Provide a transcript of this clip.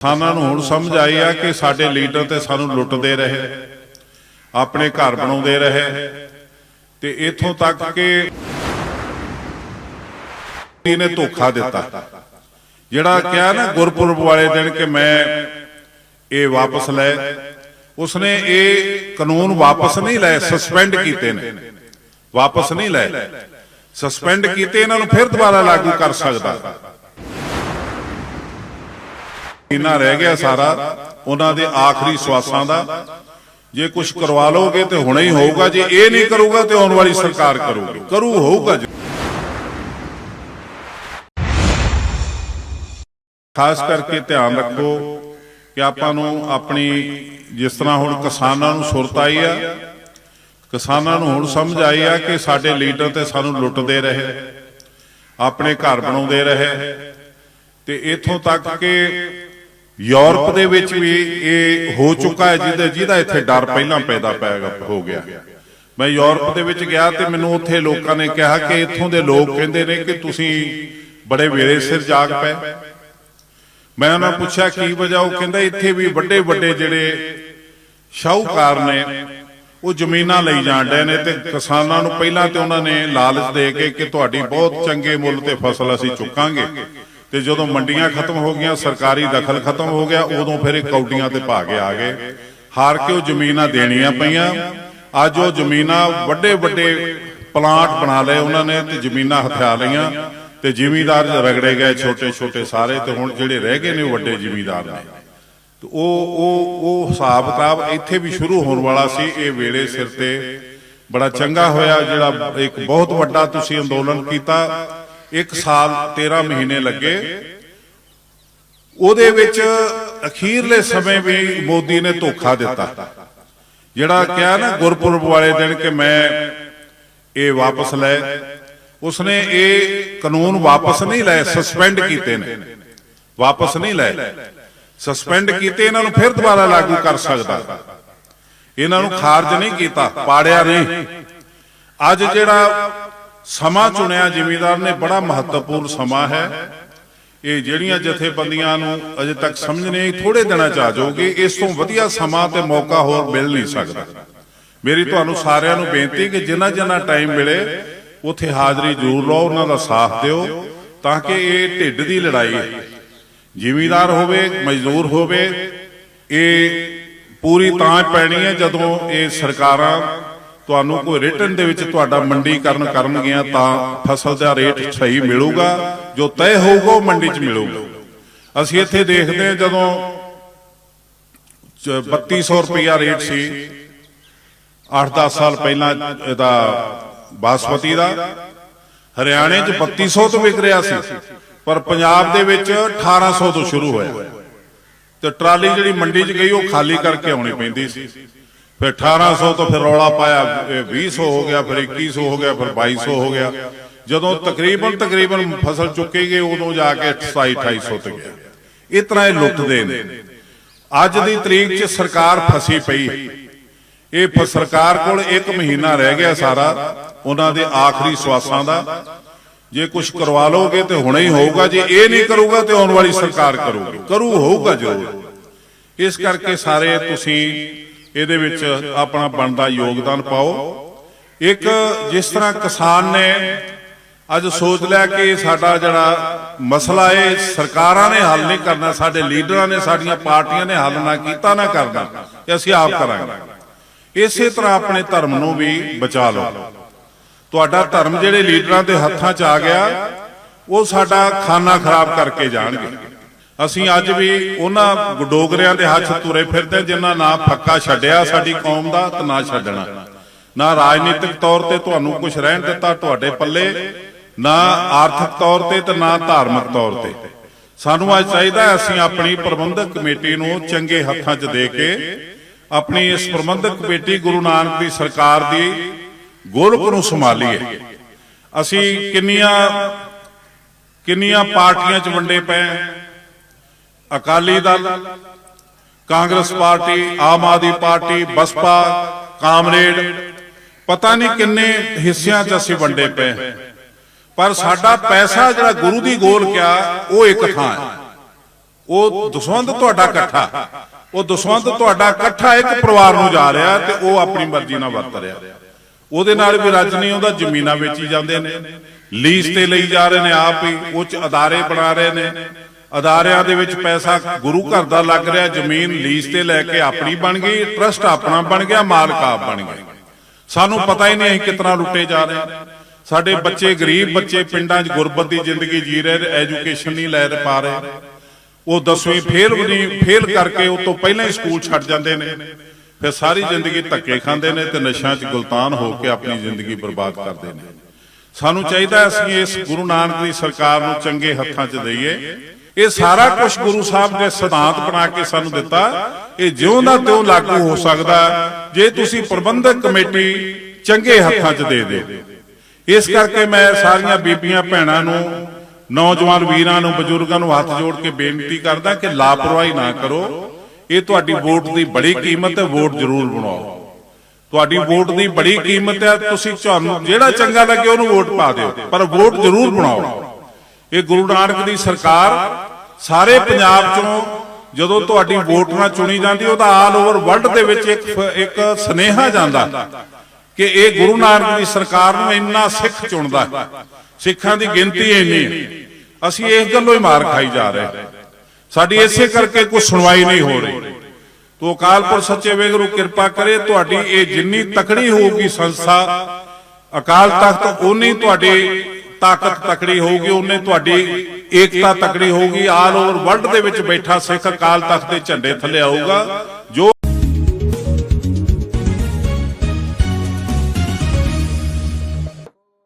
ਕਿਸਾਨਾਂ ਨੂੰ ਹੁਣ ਸਮਝ ਆਈ ਆ ਕਿ ਸਾਡੇ ਲੀਡਰ ਤੇ ਸਾਨੂੰ ਲੁੱਟਦੇ ਰਹੇ। ਆਪਣੇ ਘਰ ਬਣਾਉਂਦੇ ਰਹੇ। ਤੇ ਇਥੋਂ ਤੱਕ ਕਿ ਇਹਨੇ ਧੋਖਾ ਦਿੱਤਾ। ਜਿਹੜਾ ਕਿਹਾ ਨਾ ਗੁਰਪੁਰਬ ਵਾਲੇ ਦਿਨ ਕਿ ਮੈਂ ਇਹ ਵਾਪਸ ਲੈ। ਉਸਨੇ ਇਹ ਕਾਨੂੰਨ ਵਾਪਸ ਨਹੀਂ ਲਏ ਸਸਪੈਂਡ ਕੀਤੇ ਨੇ। ਵਾਪਸ ਨਹੀਂ ਲਏ। ਸਸਪੈਂਡ ਕੀਤੇ ਇਹਨਾਂ ਨੂੰ ਫਿਰ ਦੁਬਾਰਾ ਲਾਗੂ ਕਰ ਸਕਦਾ। ਇਨਾ ਰਹਿ ਗਿਆ ਸਾਰਾ, ਉਹਨਾਂ ਦੇ ਆਖਰੀ ਸਵਾਸਾਂ ਦਾ। ਜੇ ਕੁਝ ਕਰਵਾ ਲੋਗੇ ਤੇ ਹੁਣੇ ਹੀ ਹੋਊਗਾ, ਜੇ ਇਹ ਨਹੀਂ ਕਰੂਗਾ ਤੇ ਆਉਣ ਵਾਲੀ ਸਰਕਾਰ ਕਰੂਗੀ। ਕਰੂ ਹੋਊਗਾ ਖਾਸ ਕਰਕੇ ਧਿਆਨ ਰੱਖੋ ਕਿ ਆਪਾਂ ਨੂੰ ਆਪਣੀ ਜਿਸ ਤਰ੍ਹਾਂ ਹੁਣ ਕਿਸਾਨਾਂ ਨੂੰ ਸੁਰਤ ਆਈ ਆ, ਕਿਸਾਨਾਂ ਨੂੰ ਹੁਣ ਸਮਝ ਆਈ ਆ ਕਿ ਸਾਡੇ ਲੀਡਰ ਤੇ ਸਾਨੂੰ ਲੁੱਟਦੇ ਰਹੇ, ਆਪਣੇ ਘਰ ਬਣਾਉਂਦੇ ਰਹੇ। ਤੇ ਇਥੋਂ ਤੱਕ ਕਿ ਯੂਰਪ ਦੇ ਵਿੱਚ ਵੀ ਇਹ ਹੋ ਚੁੱਕਾ ਹੈ ਜਿਹਦਾ ਜਿਹਦਾ ਇੱਥੇ ਡਰ ਪਹਿਲਾਂ ਪੈਦਾ ਪੈ ਹੋ ਗਿਆ। ਮੈਂ ਯੂਰਪ ਦੇ ਵਿੱਚ ਗਿਆ ਤੇ ਮੈਨੂੰ ਉੱਥੇ ਲੋਕਾਂ ਨੇ ਕਿਹਾ ਕਿ ਇੱਥੋਂ ਦੇ ਲੋਕ ਕਹਿੰਦੇ ਨੇ ਕਿ ਤੁਸੀਂ ਬੜੇ ਵੇਲੇ ਸਿਰ ਜਾਗ ਪਏ। ਮੈਂ ਉਹਨਾਂ ਨੂੰ ਪੁੱਛਿਆ ਕੀ ਵਜ੍ਹਾ ਉਹ ਕਹਿੰਦਾ ਇੱਥੇ ਵੀ ਵੱਡੇ ਵੱਡੇ ਜਿਹੜੇ ਸ਼ਾਹੂਕਾਰ ਨੇ ਉਹ ਜ਼ਮੀਨਾਂ ਲਈ ਜਾਂਦੇ ਨੇ ਤੇ ਕਿਸਾਨਾਂ ਨੂੰ ਪਹਿਲਾਂ ਤੇ ਉਹਨਾਂ ਨੇ ਲਾਲਚ ਦੇ ਕੇ ਕਿ ਤੁਹਾਡੀ ਬਹੁਤ ਚੰਗੇ ਮੁੱਲ ਤੇ ਫਸਲ ਅਸੀਂ ਚੁੱਕਾਂਗੇ। ਤੇ ਜਦੋਂ ਮੰਡੀਆਂ ਖਤਮ ਹੋ ਗਈਆਂ ਸਰਕਾਰੀ ਦਖਲ ਖਤਮ ਹੋ ਗਿਆ ਉਦੋਂ ਫਿਰ ਇਹ ਕੌਡੀਆਂ ਤੇ ਭਾਗੇ ਆ ਗਏ। ਹਾਰ ਕੇ ਉਹ ਜ਼ਮੀਨਾਂ ਦੇਣੀਆਂ ਪਈਆਂ। ਅੱਜ ਉਹ ਜ਼ਮੀਨਾਂ ਵੱਡੇ ਵੱਡੇ ਪਲਾਂਟ ਬਣਾ ਲਏ ਉਹਨਾਂ ਨੇ ਤੇ ਜ਼ਮੀਨਾਂ ਹਥਿਆ ਲਈਆਂ। ਤੇ ਜ਼ਿਮੀਂਦਾਰ ਰਗੜੇ ਗਏ ਛੋਟੇ ਛੋਟੇ ਸਾਰੇ ਤੇ ਹੁਣ ਜਿਹੜੇ ਰਹਿ ਗਏ ਨੇ ਉਹ ਵੱਡੇ ਜ਼ਿਮੀਂਦਾਰ ਨੇ। ਤੇ ਉਹ ਉਹ ਉਹ ਹਿਸਾਬ ਕਿਤਾਬ ਇੱਥੇ ਵੀ ਸ਼ੁਰੂ ਹੋਣ ਵਾਲਾ ਸੀ। ਇਹ ਵੇਲੇ ਸਿਰ ਤੇ ਬੜਾ ਚੰਗਾ ਹੋਇਆ ਜਿਹੜਾ ਇੱਕ ਬਹੁਤ ਵੱਡਾ ਤੁਸੀਂ ਅੰਦੋਲਨ ਕੀਤਾ। ਇੱਕ ਸਾਲ 13 ਮਹੀਨੇ ਲੱਗੇ। ਉਹਦੇ ਵਿੱਚ ਅਖੀਰਲੇ ਸਮੇਂ ਵੀ ਮੋਦੀ ਨੇ ਧੋਖਾ ਦਿੱਤਾ। ਜਿਹੜਾ ਕਿਹਾ ਨਾ ਗੁਰਪੁਰਬ ਵਾਲੇ ਦਿਨ ਕਿ ਮੈਂ ਇਹ ਵਾਪਸ ਲੈ। ਉਸਨੇ ਇਹ ਕਾਨੂੰਨ ਵਾਪਸ ਨਹੀਂ ਲਏ ਸਸਪੈਂਡ ਕੀਤੇ ਨੇ। ਵਾਪਸ ਨਹੀਂ ਲਏ। ਸਸਪੈਂਡ ਕੀਤੇ, ਇਹਨਾਂ ਨੂੰ ਫਿਰ ਦੁਬਾਰਾ ਲਾਗੂ ਕਰ ਸਕਦਾ। ਇਹਨਾਂ ਨੂੰ ਖਾਰਜ ਨਹੀਂ ਕੀਤਾ, ਪਾੜਿਆ ਨਹੀਂ। ਅੱਜ ਜਿਹੜਾ ਸਮਾਂ ਚੁਣਿਆ ਜ਼ਿਮੀਦਾਰ ਨੇ ਬੜਾ ਮਹੱਤਵਪੂਰਨ ਸਮਾਂ ਹੈ। ਇਹ ਜਿਹੜੀਆਂ ਜਥੇਬੰਦੀਆਂ ਨੂੰ ਅਜੇ ਤੱਕ ਸਮਝ ਥੋੜੇ ਦਿਨਾਂ ਚ ਆ ਜਾਓਗੇ, ਇਸ ਤੋਂ ਵਧੀਆ ਸਮਾਂ ਤੇ ਮੌਕਾ ਹੋਰ ਮਿਲ ਨਹੀਂ ਸਕਦਾ। ਮੇਰੀ ਤੁਹਾਨੂੰ ਸਾਰਿਆਂ ਨੂੰ ਬੇਨਤੀ ਕਿ ਜਿੰਨਾ ਜਿੰਨਾ ਟਾਈਮ ਮਿਲੇ, ਉੱਥੇ ਹਾਜ਼ਰੀ ਜ਼ਰੂਰ ਲਓ, ਉਹਨਾਂ ਦਾ ਸਾਥ ਦਿਓ, ਤਾਂ ਕਿ ਇਹ ਢਿੱਡ ਦੀ ਲੜਾਈ ਜ਼ਿਮੀਦਾਰ ਹੋਵੇ, ਮਜ਼ਦੂਰ ਹੋਵੇ, ਇਹ ਪੂਰੀ ਤਾਂ ਪੈਣੀ ਹੈ ਜਦੋਂ ਇਹ ਸਰਕਾਰਾਂ ਤੁਹਾਨੂੰ ਕੋਈ ਰਿਟਰਨ ਦੇ ਵਿੱਚ ਤੁਹਾਡਾ ਮੰਡੀਕਰਨ ਕਰਨਗੀਆਂ ਤਾਂ ਫਸਲ ਦਾ ਰੇਟ ਸਹੀ ਮਿਲੂਗਾ, ਜੋ ਤੈਅ ਹੋਊਗਾ ਉਹ ਮੰਡੀ 'ਚ ਮਿਲੂਗਾ। ਅਸੀਂ ਇੱਥੇ ਦੇਖਦੇ ਹਾਂ ਜਦੋਂ ਚ- 3200 ਰੁਪਿਆ ਰੇਟ ਸੀ 8-10 ਸਾਲ ਪਹਿਲਾਂ ਇਹਦਾ ਬਾਸਮਤੀ ਦਾ, ਹਰਿਆਣੇ 'ਚ 3200 ਤੋਂ ਵਿਕ ਰਿਹਾ ਸੀ, ਪਰ ਪੰਜਾਬ ਦੇ ਵਿੱਚ 1800 ਤੋਂ ਸ਼ੁਰੂ ਹੋਇਆ। ਤੇ ਟਰਾਲੀ ਜਿਹੜੀ ਮੰਡੀ 'ਚ ਗਈ, ਉਹ ਖਾਲੀ ਕਰਕੇ ਆਉਣੀ ਪੈਂਦੀ ਸੀ। ਫਿਰ 1800 ਤੋਂ ਫਿਰ ਰੌਲਾ ਪਾਇਆ, ਇਹ 2000 ਹੋ ਗਿਆ, ਫਿਰ 2100 ਹੋ ਗਿਆ, ਫਿਰ 2200 ਹੋ ਗਿਆ। ਜਦੋਂ ਤਕਰੀਬਨ ਤਕਰੀਬਨ ਫਸਲ ਚੁੱਕੀ ਗਈ, ਉਦੋਂ ਜਾ ਕੇ 27 2800 ਤੇ ਗਿਆ। ਇਸ ਤਰ੍ਹਾਂ ਇਹ ਲੁੱਟਦੇ ਨੇ। ਅੱਜ ਦੀ ਤਰੀਕ 'ਚ ਸਰਕਾਰ ਫਸੀ ਪਈ। ਇਹ ਸਰਕਾਰ ਕੋਲ 1 ਮਹੀਨਾ ਰਹਿ ਗਿਆ ਸਾਰਾ, ਉਹਨਾਂ ਦੇ ਆਖਰੀ ਸਵਾਸਾਂ ਦਾ। ਜੇ ਕੁਝ ਕਰਵਾ ਲੋਗੇ ਤੇ ਹੁਣੇ ਹੀ ਹੋਊਗਾ, ਜੇ ਇਹ ਨਹੀਂ ਕਰੂਗਾ ਤੇ ਆਉਣ ਵਾਲੀ ਸਰਕਾਰ ਕਰੂਗੀ। ਕਰੂ ਹੋਊਗਾ ਜ਼ਰੂਰ। ਇਸ ਕਰਕੇ ਸਾਰੇ ਤੁਸੀਂ ਇਹਦੇ ਵਿੱਚ ਆਪਣਾ ਬਣਦਾ ਯੋਗਦਾਨ ਪਾਓ। ਇੱਕ ਜਿਸ ਤਰ੍ਹਾਂ ਕਿਸਾਨ ਨੇ ਅੱਜ ਸੋਚ ਲਿਆ ਕਿ ਸਾਡਾ ਜਿਹੜਾ ਮਸਲਾ ਇਹ ਸਰਕਾਰਾਂ ਨੇ ਹੱਲ ਨਹੀਂ ਕਰਨਾ, ਸਾਡੇ ਲੀਡਰਾਂ ਨੇ ਸਾਡੀਆਂ ਪਾਰਟੀਆਂ ਨੇ ਹੱਲ ਨਾ ਕੀਤਾ, ਨਾ ਕਰਨਾ ਤੇ ਅਸੀਂ ਆਪ ਕਰਾਂਗੇ। ਇਸੇ ਤਰ੍ਹਾਂ ਆਪਣੇ ਧਰਮ ਨੂੰ ਵੀ ਬਚਾ ਲਓ। ਤੁਹਾਡਾ ਧਰਮ ਜਿਹੜੇ ਲੀਡਰਾਂ ਦੇ ਹੱਥਾਂ 'ਚ ਆ ਗਿਆ, ਉਹ ਸਾਡਾ ਖਾਨਾ ਖਰਾਬ ਕਰਕੇ ਜਾਣਗੇ। ਅਸੀਂ ਅੱਜ ਵੀ ਉਹਨਾਂ ਡੋਗਰਿਆਂ ਦੇ ਹੱਥ ਤੁਰੇ ਫਿਰਦੇ ਜਿਨ੍ਹਾਂ ਨਾ ਫੱਕਾ ਛੱਡਿਆ ਸਾਡੀ ਕੌਮ ਦਾ ਤੇ ਨਾ ਛੱਡਣਾ। ਨਾ ਰਾਜਨੀਤਿਕ ਤੌਰ ਤੇ ਤੁਹਾਨੂੰ ਕੁਝ ਰਹਿਣ ਦਿੱਤਾ ਤੁਹਾਡੇ ਪੱਲੇ, ਨਾ ਆਰਥਿਕ ਤੌਰ ਤੇ ਤੇ ਨਾ ਧਾਰਮਿਕ ਤੌਰ ਤੇ। ਸਾਨੂੰ ਅੱਜ ਚਾਹੀਦਾ ਅਸੀਂ ਆਪਣੀ ਪ੍ਰਬੰਧਕ ਕਮੇਟੀ ਨੂੰ ਚੰਗੇ ਹੱਥਾਂ 'ਚ ਦੇ ਕੇ ਆਪਣੀ ਇਸ ਪ੍ਰਬੰਧਕ ਕਮੇਟੀ ਗੁਰੂ ਨਾਨਕ ਦੀ ਸਰਕਾਰ ਦੀ ਗੋਲਕ ਨੂੰ ਸੰਭਾਲੀਏ। ਅਸੀਂ ਕਿੰਨੀਆਂ ਕਿੰਨੀਆਂ ਪਾਰਟੀਆਂ 'ਚ ਵੰਡੇ ਪਏ Akali Dal, Congress party, Aam Aadmi party, Baspa, comrade, ਪਤਾ ਨਹੀਂ ਕਿੰਨੇ ਹਿੱਸਿਆਂ 'ਚ ਅਸੀਂ ਵੰਡੇ ਪਏ ਪਰ ਸਾਡਾ ਪੈਸਾ ਜਿਹੜਾ ਗੁਰੂ ਦੀ ਗੋਲ ਕਿਆ, ਉਹ ਇੱਕ ਥਾਂ ਹੈ। ਉਹ ਦਸਵੰਧ ਤੁਹਾਡਾ ਇਕੱਠਾ। ਉਹ ਦਸਵੰਧ ਤੁਹਾਡਾ ਇਕੱਠਾ ਇੱਕ ਪਰਿਵਾਰ ਨੂੰ ਜਾ ਰਿਹਾ ਤੇ ਉਹ ਆਪਣੀ ਮਰਜ਼ੀ ਨਾਲ ਵਰਤ ਰਿਹਾ। ਉਹਦੇ ਨਾਲ ਵੀ ਰੱਜ ਨਹੀਂ ਆਉਂਦਾ, ਜ਼ਮੀਨਾਂ ਵੇਚੀ ਜਾਂਦੇ ਨੇ, ਲੀਜ਼ ਤੇ ਲਈ ਜਾ ਰਹੇ ਨੇ ਆਪ ਹੀ, ਉੱਚ ਅਦਾਰੇ ਬਣਾ ਰਹੇ ਨੇ। ਅਦਾਰਿਆਂ ਦੇ ਵਿੱਚ ਪੈਸਾ ਗੁਰੂ ਘਰ ਦਾ ਲੱਗ ਰਿਹਾ, ਜ਼ਮੀਨ ਲੀਜ਼ ਤੇ ਲੈ ਕੇ ਆਪਣੀ ਬਣ ਗਈ, ਟਰਸਟ ਆਪਣਾ ਬਣ ਗਿਆ, ਮਾਲਕ ਆਪ ਬਣ ਗਏ ਸਾਨੂੰ ਪਤਾ ਹੀ ਨਹੀਂ ਅਸੀਂ ਕਿਤਨਾ ਲੁੱਟੇ ਜਾ ਰਹੇ ਸਾਡੇ ਬੱਚੇ ਗਰੀਬ ਬੱਚੇ ਪਿੰਡਾਂ 'ਚ ਗੁਰਬਤ ਦੀ ਜ਼ਿੰਦਗੀ ਜੀ ਰਹੇ ਐਜੂਕੇਸ਼ਨ ਨਹੀਂ ਲੈ ਪਾ ਰਹੇ। ਉਹ 10ਵੀਂ ਫੇਲ ਵੀ ਫੇਲ ਕਰਕੇ ਉਹ ਤੋਂ ਪਹਿਲਾਂ ਹੀ ਸਕੂਲ ਛੱਡ ਜਾਂਦੇ ਨੇ। ਫਿਰ ਸਾਰੀ ਜ਼ਿੰਦਗੀ ਧੱਕੇ ਖਾਂਦੇ ਨੇ ਤੇ ਨਸ਼ਿਆਂ 'ਚ ਗੁਲਤਾਨ ਹੋ ਕੇ ਆਪਣੀ ਜ਼ਿੰਦਗੀ ਬਰਬਾਦ ਕਰਦੇ ਨੇ। ਸਾਨੂੰ ਚਾਹੀਦਾ ਅਸੀਂ ਇਸ ਗੁਰੂ ਨਾਨਕ ਦੀ ਸਰਕਾਰ ਨੂੰ ਚੰਗੇ ਹੱਥਾਂ 'ਚ ਦਈਏ। ਇਹ ਸਾਰਾ ਕੁਝ ਗੁਰੂ ਸਾਹਿਬ ਨੇ ਸਿਧਾਂਤ ਬਣਾ ਕੇ ਸਾਨੂੰ ਦਿੱਤਾ। ਇਹ ਜਿਉਂ ਦਾ ਤਿਉਂ ਲਾਗੂ ਹੋ ਸਕਦਾ ਜੇ ਤੁਸੀਂ ਪ੍ਰਬੰਧਕ ਕਮੇਟੀ ਚੰਗੇ ਹੱਥਾਂ 'ਚ ਦੇ ਦਿਓ ਇਸ ਕਰਕੇ ਮੈਂ ਸਾਰੀਆਂ ਬੀਬੀਆਂ ਭੈਣਾਂ ਨੂੰ ਨੌਜਵਾਨ ਵੀਰਾਂ ਨੂੰ ਬਜ਼ੁਰਗਾਂ ਨੂੰ ਹੱਥ ਜੋੜ ਕੇ ਬੇਨਤੀ ਕਰਦਾ ਕਿ ਲਾਪਰਵਾਹੀ ਨਾ ਕਰੋ। ਇਹ ਤੁਹਾਡੀ ਵੋਟ ਦੀ ਬੜੀ ਕੀਮਤ ਹੈ ਵੋਟ ਜ਼ਰੂਰ ਬਣਾਓ। ਤੁਹਾਡੀ ਵੋਟ ਦੀ ਬੜੀ ਕੀਮਤ ਹੈ ਤੁਸੀਂ ਤੁਹਾਨੂੰ ਜਿਹੜਾ ਚੰਗਾ ਲੱਗੇ ਉਹਨੂੰ ਵੋਟ ਪਾ ਦਿਓ। ਪਰ ਵੋਟ ਜ਼ਰੂਰ ਬਣਾਓ। ਇਹ ਗੁਰੂ ਨਾਨਕ ਦੀ ਸਰਕਾਰ ਸਾਰੇ ਪੰਜਾਬ ਚੋਂ ਜਦੋਂ ਤੁਹਾਡੀ ਵੋਟ ਨਾਲ ਚੁਣੀ ਜਾਂਦੀ ਉਹਦਾ ਆਲ ਓਵਰ ਵਰਲਡ ਦੇ ਵਿੱਚ ਇੱਕ ਇੱਕ ਸਨੇਹਾ ਜਾਂਦਾ ਕਿ ਇਹ ਗੁਰੂ ਨਾਨਕ ਦੀ ਸਰਕਾਰ ਨੂੰ ਇੰਨਾ ਸਿੱਖ ਚੁਣਦਾ ਹੈ। ਸਿੱਖਾਂ ਦੀ ਗਿਣਤੀ ਇੰਨੀ ਹੈ। ਅਸੀਂ ਇਸ ਗੱਲੋਂ ਹੀ ਮਾਰ ਖਾਈ ਜਾ ਰਹੇ। ਸਾਡੀ ਇਸੇ ਕਰਕੇ ਕੋਈ ਸੁਣਵਾਈ ਨਹੀਂ ਹੋ ਰਹੀ ਤੋ ਅਕਾਲਪੁਰ ਸੱਚੇ ਵੇਗਰੂ ਕਿਰਪਾ ਕਰੇ ਤੁਹਾਡੀ ਇਹ ਜਿੰਨੀ ਤਕੜੀ ਹੋਊਗੀ ਸੰਸਥਾ ਅਕਾਲ ਤਖਤ ਉਨੀ ਤੁਹਾਡੀ ਤਾਕਤ ਤਕੜੀ ਹੋਊਗੀ, ਉਹਨੇ ਤੁਹਾਡੀ ਏਕਤਾ ਤਕੜੀ ਹੋਊਗੀ ਆਲ ਓਵਰ ਵਰਲਡ ਦੇ ਵਿੱਚ ਬੈਠਾ ਸਿੱਖ ਅਕਾਲ ਤਖਤ ਦੇ ਝੰਡੇ ਥੱਲੇ ਆਊਗਾ।